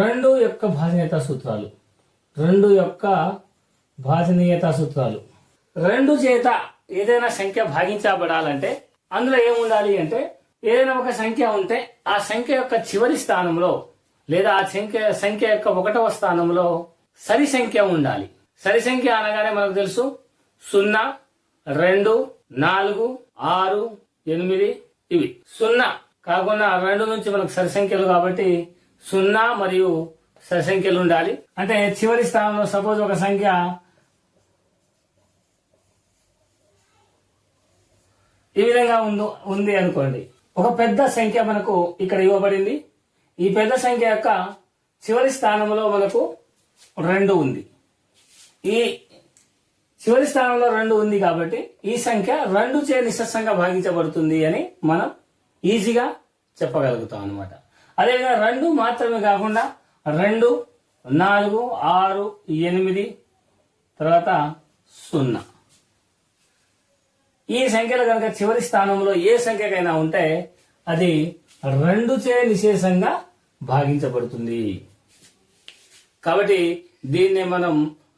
రెండు యొక్క భాజనీయత సూత్రాలు. రెండు యొక్క భాజనీయత సూత్రాలు. రెండు చేత ఏదైనా సంఖ్య భాగించబడాలంటే అందులో ఏముండాలి అంటే ఏదైనా ఒక సంఖ్య ఉంటే ఆ సంఖ్య యొక్క చివరి స్థానంలో లేదా ఆ సంఖ్య సంఖ్య యొక్క ఒకటవ స్థానంలో సరి సంఖ్య ఉండాలి. సరి సంఖ్య అనగానే మనకు తెలుసు సున్నా రెండు నాలుగు ఆరు ఎనిమిది ఇవి. సున్నా కాకుండా రెండు నుంచి మనకు సరి సంఖ్యలు కాబట్టి సున్నా మరియు సంఖ్యలు ఉండాలి. అంటే చివరి స్థానంలో సపోజ్ ఒక సంఖ్య ఈ విధంగా ఉందో ఉంది అనుకోండి. ఒక పెద్ద సంఖ్య మనకు ఇక్కడ ఇవ్వబడింది. ఈ పెద్ద సంఖ్య యొక్క చివరి స్థానంలో మనకు రెండు ఉంది. ఈ చివరి స్థానంలో రెండు ఉంది కాబట్టి ఈ సంఖ్య రెండు చే నిశ్శస్సంగా భాగించబడుతుంది అని మనం ఈజీగా చెప్పగలుగుతాం అనమాట అదేవిధంగా రెండు మాత్రమే కాకుండా రెండు నాలుగు ఆరు ఎనిమిది తర్వాత సున్నా. ఈ సంఖ్యలు కనుక చివరి స్థానంలో ఏ సంఖ్యకైనా ఉంటే అది రెండు చే నిశేషంగా భాగించబడుతుంది. కాబట్టి దీన్ని మనం